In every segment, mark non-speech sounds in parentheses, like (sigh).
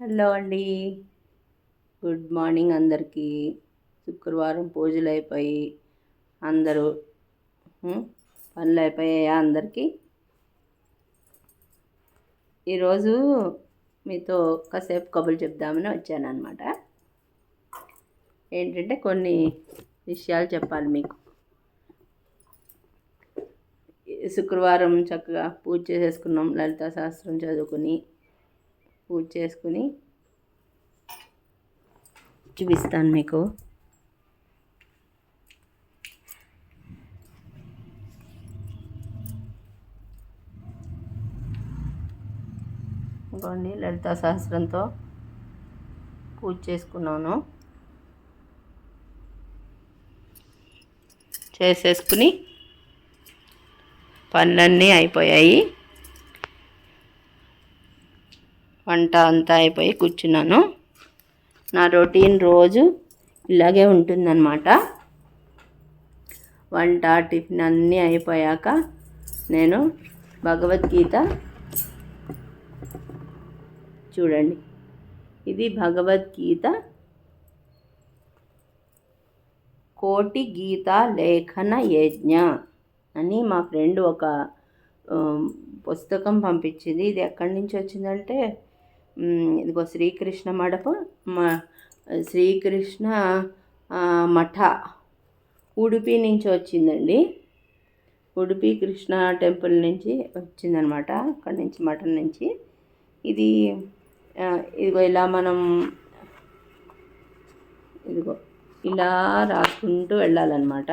Hello అండి. Good morning అందరికీ. శుక్రవారం పూజలు అయిపోయి అందరూ పనులు అయిపోయాయా అందరికీ? ఈరోజు మీతో కాసేపు కబుర్లు చెప్దామని వచ్చానమాట ఏంటంటే కొన్ని విషయాలు చెప్పాలి మీకు. శుక్రవారం చక్కగా పూజ చేసేసుకున్నాం లలితా శాస్త్రం చదువుకుని పూజ చేసుకుని చూపిస్తాను మీకు. ఇదిగోండి లలితా సహస్రంతో పూజ చేసుకున్నాను. చేసేసుకుని పనులన్నీ అయిపోయాయి. వంట అంతా అయిపోయి కూర్చున్నాను. నా రొటీన్ రోజు ఇలాగే ఉంటుందన్నమాట. వంట టిఫిన్ అన్నీ అయిపోయాక నేను భగవద్గీత చూడండి. ఇది భగవద్గీత కోటి గీత లేఖన యజ్ఞ అని మా ఫ్రెండ్ ఒక పుస్తకం పంపించింది. ఇది ఎక్కడి నుంచి వచ్చిందంటే ఇదిగో శ్రీకృష్ణ మడప శ్రీకృష్ణ మఠ. ఉడిపి నుంచి వచ్చిందండి. ఉడిపి కృష్ణ టెంపుల్ నుంచి వచ్చిందనమాట అక్కడి నుంచి మఠం నుంచి. ఇది ఇదిగో ఇలా మనం ఇదిగో ఇలా రాసుకుంటూ వెళ్ళాలన్నమాట.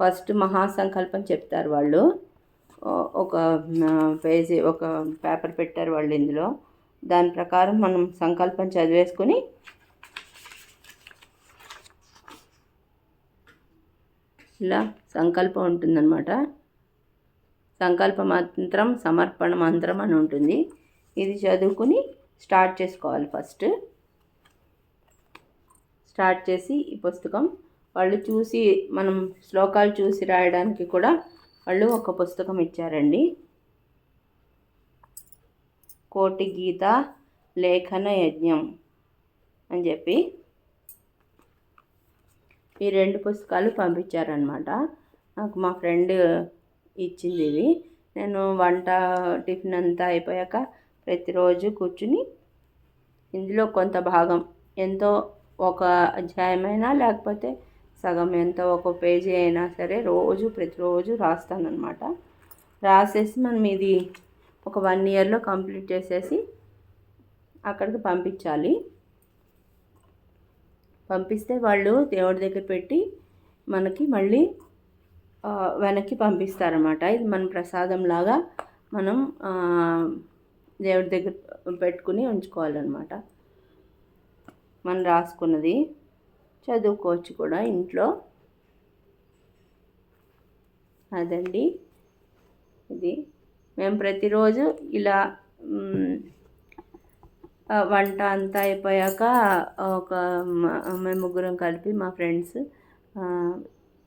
ఫస్ట్ మహాసంకల్పం చెప్తారు వాళ్ళు. ఒక పేజీ ఒక పేపర్ పెట్టారు వాళ్ళు ఇందులో. దాని ప్రకారం మనం సంకల్పం చదివేసుకుని ఇలా సంకల్పం ఉంటుందన్నమాట. సంకల్ప మంత్రం సమర్పణ మంత్రం అని ఉంటుంది. ఇది చదువుకుని స్టార్ట్ చేసుకోవాలి ఫస్ట్. స్టార్ట్ చేసి ఈ పుస్తకం వాళ్ళు చూసి మనం శ్లోకాలు చూసి రాయడానికి కూడా వాళ్ళు ఒక పుస్తకం ఇచ్చారండి. కోటి గీత లేఖన యజ్ఞం అని చెప్పి ఈ రెండు పుస్తకాలు పంపించారనమాట నాకు మా ఫ్రెండ్ ఇచ్చింది ఇది నేను వంట టిఫిన్ అంతా అయిపోయాక ప్రతిరోజు కూర్చుని ఇందులో కొంత భాగం ఎంతో ఒక అధ్యాయమైనా లేకపోతే సగం ఎంతో ఒక పేజీ అయినా సరే రోజు ప్రతిరోజు రాస్తానన్నమాట. రాసేసి మనం ఇది ఒక వన్ ఇయర్లో కంప్లీట్ చేసేసి అక్కడికి పంపించాలి. పంపిస్తే వాళ్ళు దేవుడి దగ్గర పెట్టి మనకి మళ్ళీ వెనక్కి పంపిస్తారన్నమాట. ఇది మన ప్రసాదం లాగా మనం దేవుడి దగ్గర పెట్టుకుని ఉంచుకోవాలన్నమాట. మనం రాసుకున్నది చదువుకోవచ్చు కూడా ఇంట్లో. అదండి. ఇది. మేము ప్రతిరోజు ఇలా వంట అంతా అయిపోయాక ఒక మేము ముగ్గురం కలిపి మా ఫ్రెండ్స్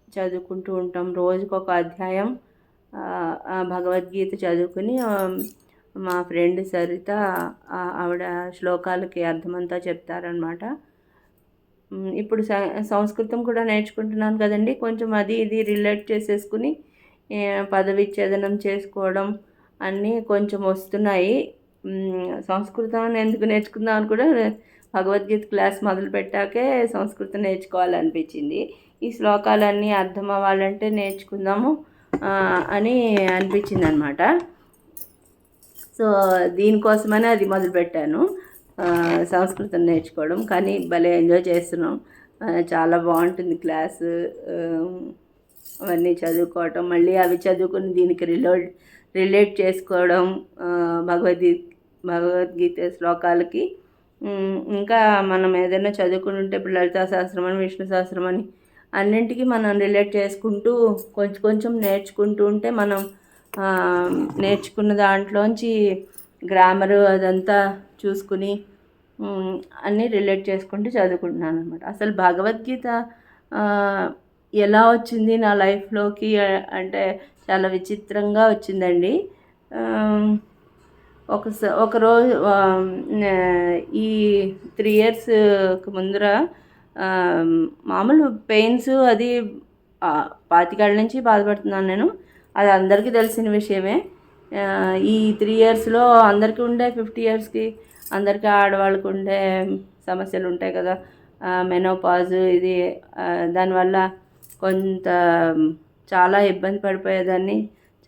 చదువుకుంటూ ఉంటాం. రోజుకు ఒక అధ్యాయం భగవద్గీత చదువుకుని మా ఫ్రెండ్ సరిత ఆవిడ శ్లోకాలకి అర్థమంతా చెప్తారనమాట ఇప్పుడు సంస్కృతం కూడా నేర్చుకుంటున్నాను కదండి. కొంచెం అది ఇది రిలేట్ చేసేసుకుని పదవిచ్ఛేదనం చేసుకోవడం అన్నీ కొంచెం వస్తున్నాయి. సంస్కృతం ఎందుకు నేర్చుకుందాం అని కూడా భగవద్గీత క్లాస్ మొదలు పెట్టాకే సంస్కృతం నేర్చుకోవాలనిపించింది. ఈ శ్లోకాలన్నీ అర్థం అవ్వాలంటే నేర్చుకుందాము అని అనిపించింది అనమాట సో దీనికోసమనే అది మొదలుపెట్టాను సంస్కృతం నేర్చుకోవడం. కానీ భలే ఎంజాయ్ చేస్తున్నాం. చాలా బాగుంటుంది క్లాసు. అవన్నీ చదువుకోవటం. మళ్ళీ అవి చదువుకుని దీనికి రిలోడ్ రిలేట్ చేసుకోవడం భగవద్గీత భగవద్గీత శ్లోకాలకి. ఇంకా మనం ఏదైనా చదువుకుంటుంటే ఇప్పుడు లలితా శాస్త్రం అని విష్ణు శాస్త్రం అని అన్నింటికీ మనం రిలేట్ చేసుకుంటూ కొంచెం కొంచెం నేర్చుకుంటూ ఉంటే మనం నేర్చుకున్న దాంట్లోంచి గ్రామరు అదంతా చూసుకుని అన్నీ రిలేట్ చేసుకుంటూ చదువుకుంటున్నాను అనమాట అసలు భగవద్గీత ఎలా వచ్చింది నా లైఫ్లోకి? అంటే చాలా విచిత్రంగా వచ్చిందండి. ఆ, ఒక ఒక ఈ త్రీ ఇయర్స్కి ముందర మామూలు పెయిన్స్ అది పాతికాళ్ళ నుంచి బాధపడుతున్నాను నేను. అది అందరికీ తెలిసిన విషయమే. ఈ త్రీ ఇయర్స్లో అందరికీ ఉండే ఫిఫ్టీ ఇయర్స్కి అందరికీ ఆడవాళ్ళకు ఉండే సమస్యలు ఉంటాయి కదా. మెనోపాజ్ ఇది దానివల్ల కొంత చాలా ఇబ్బంది పడిపోయేదాన్ని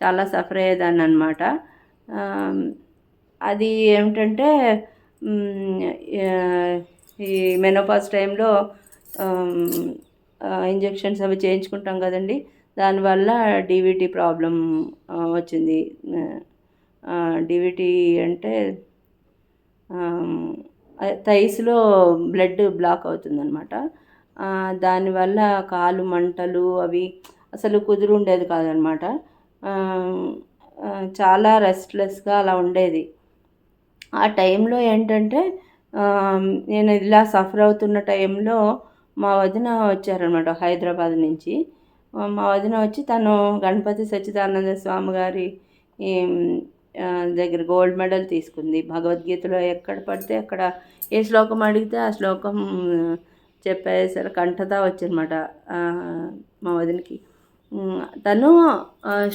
చాలా సఫర్ అయ్యేదాన్ని అనమాట అది ఏమిటంటే ఈ మెనోపాజ్ టైంలో ఇంజెక్షన్స్ అవి చేయించుకుంటాం కదండి. దానివల్ల డివిటీ ప్రాబ్లం వచ్చింది. డివిటీ అంటే థైస్లో బ్లడ్ బ్లాక్ అవుతుందన్నమాట. దానివల్ల కాలు మంటలు అవి అసలు కుదురు ఉండేది కాదనమాట చాలా రెస్ట్లెస్గా అలా ఉండేది. ఆ టైంలో ఏంటంటే నేను ఇలా సఫర్ అవుతున్న టైంలో మా వదిన వచ్చారనమాట హైదరాబాద్ నుంచి. మా వదిన వచ్చి తను గణపతి సచ్చిదానంద స్వామి గారి దగ్గర గోల్డ్ మెడల్ తీసుకుంది. భగవద్గీతలో ఎక్కడ పడితే అక్కడ ఏ శ్లోకం అడిగితే ఆ శ్లోకం చెప్పేసరి కంఠత వచ్చనమాట మా వదినకి. తను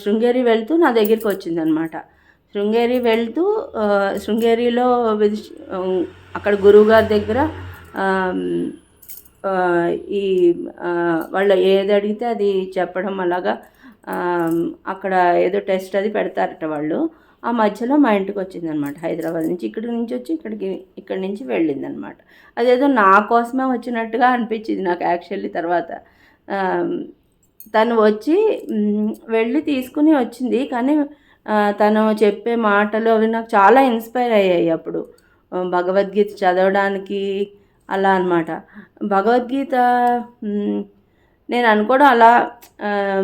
శృంగేరి వెళ్తూ నా దగ్గరికి వచ్చిందనమాట శృంగేరి వెళ్తూ శృంగేరిలో అక్కడ గురువుగారి దగ్గర ఈ వాళ్ళు ఏది అడిగితే అది చెప్పడం అలాగా అక్కడ ఏదో టెస్ట్ అది పెడతారట వాళ్ళు. ఆ మధ్యలో మా ఇంటికి వచ్చిందనమాట హైదరాబాద్ నుంచి. ఇక్కడి నుంచి వచ్చి ఇక్కడికి ఇక్కడి నుంచి వెళ్ళిందనమాట. అదేదో నా కోసమే వచ్చినట్టుగా అనిపించింది నాకు యాక్చువల్లీ తర్వాత. తను వచ్చి వెళ్ళి తీసుకుని వచ్చింది. కానీ తను చెప్పే మాటలు అవి నాకు చాలా ఇన్స్పైర్ అయ్యాయి అప్పుడు. భగవద్గీత చదవడానికి అలా అనమాట భగవద్గీత నేను అనుకోవడం అలా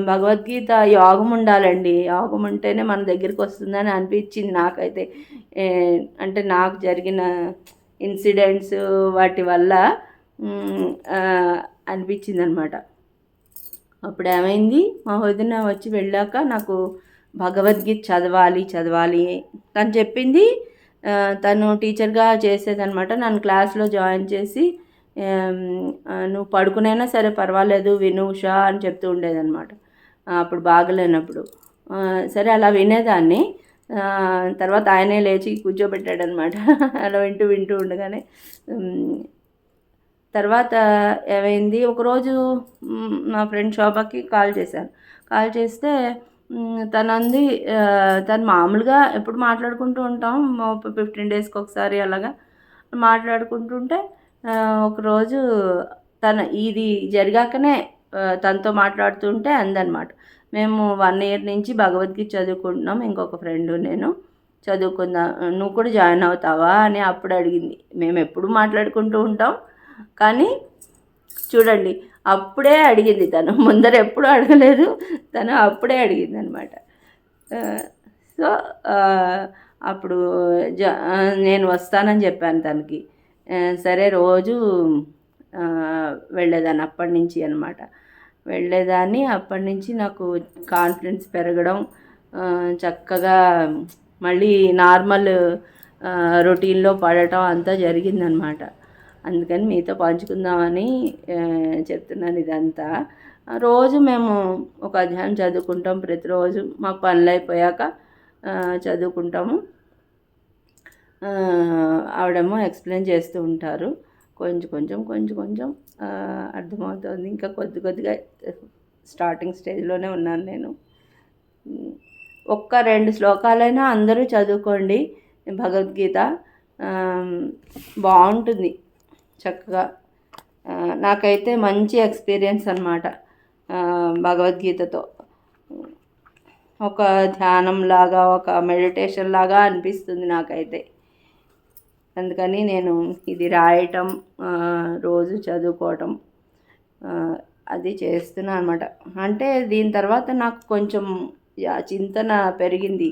భగవద్గీత యోగం ఉండాలండి. యోగం ఉంటేనే మన దగ్గరికి వస్తుందని అనిపించింది నాకైతే. అంటే నాకు జరిగిన ఇన్సిడెంట్స్ వాటి వల్ల అనిపించింది అనమాట అప్పుడు ఏమైంది? మా వదిన వచ్చి వెళ్ళాక నాకు భగవద్గీత చదవాలి చదవాలి తను చెప్పింది. తను టీచర్గా చేసేదనమాట. నన్ను క్లాస్లో జాయిన్ చేసి నువ్వు పడుకునైనా సరే పర్వాలేదు విను ఉషా అని చెప్తూ ఉండేదన్నమాట. అప్పుడు బాగలేనప్పుడు. సరే అలా వినేదాన్ని. తర్వాత ఆయనే లేచి కూర్చోబెట్టాడనమాట (laughs) అలా వింటూ వింటూ ఉండగానే తర్వాత ఏమైంది? ఒకరోజు మా ఫ్రెండ్ శోభకి కాల్ చేశాను. కాల్ చేస్తే తనంది తను మామూలుగా ఎప్పుడు మాట్లాడుకుంటూ ఉంటాం ఫిఫ్టీన్ డేస్కి ఒకసారి అలాగా మాట్లాడుకుంటుంటే ఒకరోజు తన ఇది జరిగాకనే తనతో మాట్లాడుతుంటే అందనమాట. మేము వన్ ఇయర్ నుంచి భగవద్గీత చదువుకుంటున్నాం ఇంకొక ఫ్రెండ్ నేను చదువుకుందా నువ్వు కూడా జాయిన్ అవుతావా అని అప్పుడు అడిగింది. మేము ఎప్పుడు మాట్లాడుకుంటూ ఉంటాం కానీ చూడండి అప్పుడే అడిగింది తను. ముందర ఎప్పుడు అడగలేదు తను అప్పుడే అడిగింది అనమాట సో అప్పుడు జ నేను వస్తానని చెప్పాను తనకి. సరే రోజు వెళ్ళేదాన్ని అప్పటి నుంచి అనమాట వెళ్ళేదాన్ని అప్పటి నుంచి నాకు కాన్ఫిడెన్స్ పెరగడం చక్కగా మళ్ళీ నార్మల్ రొటీన్లో పడటం అంతా జరిగిందనమాట అందుకని మీతో పంచుకుందామని చెప్తున్నాను ఇదంతా. రోజు మేము ఒక అధ్యాయం చదువుకుంటాం. ప్రతిరోజు మాకు పనులు అయిపోయాక చదువుకుంటాము. ఆవిడేమో ఎక్స్ప్లెయిన్ చేస్తూ ఉంటారు. కొంచెం కొంచెం కొంచెం కొంచెం అర్థమవుతుంది. ఇంకా కొద్ది కొద్దిగా స్టార్టింగ్ స్టేజ్లోనే ఉన్నాను నేను. ఒక్క రెండు శ్లోకాలైనా అందరూ చదువుకోండి. భగవద్గీత బాగుంటుంది చక్కగా. నాకైతే మంచి ఎక్స్పీరియన్స్ అనమాట భగవద్గీతతో. ఒక ధ్యానం లాగా ఒక మెడిటేషన్ లాగా అనిపిస్తుంది నాకైతే. అందుకని నేను ఇది రాయటం రోజు చదువుకోవటం అది చేస్తున్నాను అనమాట అంటే దీని తర్వాత నాకు కొంచెం చింతన పెరిగింది.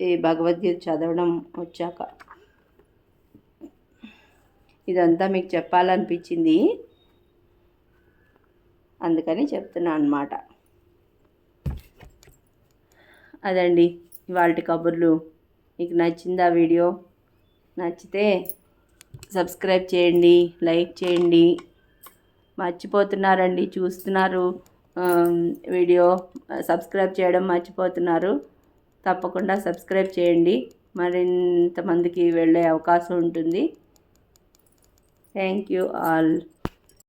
ఈ భగవద్గీత చదవడం వచ్చాక. ఇదంతా మీకు చెప్పాలనిపించింది. అందుకని చెప్తున్నా అనమాట అదండి ఇవాళ కబుర్లు. మీకు నచ్చిందా వీడియో నచ్చితే సబ్స్క్రైబ్ చేయండి లైక్ చేయండి. మర్చిపోతున్నారండి చూస్తున్నారు వీడియో సబ్స్క్రైబ్ చేయడం మర్చిపోతున్నారు. తప్పకుండా సబ్స్క్రైబ్ చేయండి. మరింతమందికి వెళ్ళే అవకాశం ఉంటుంది. Thank you all.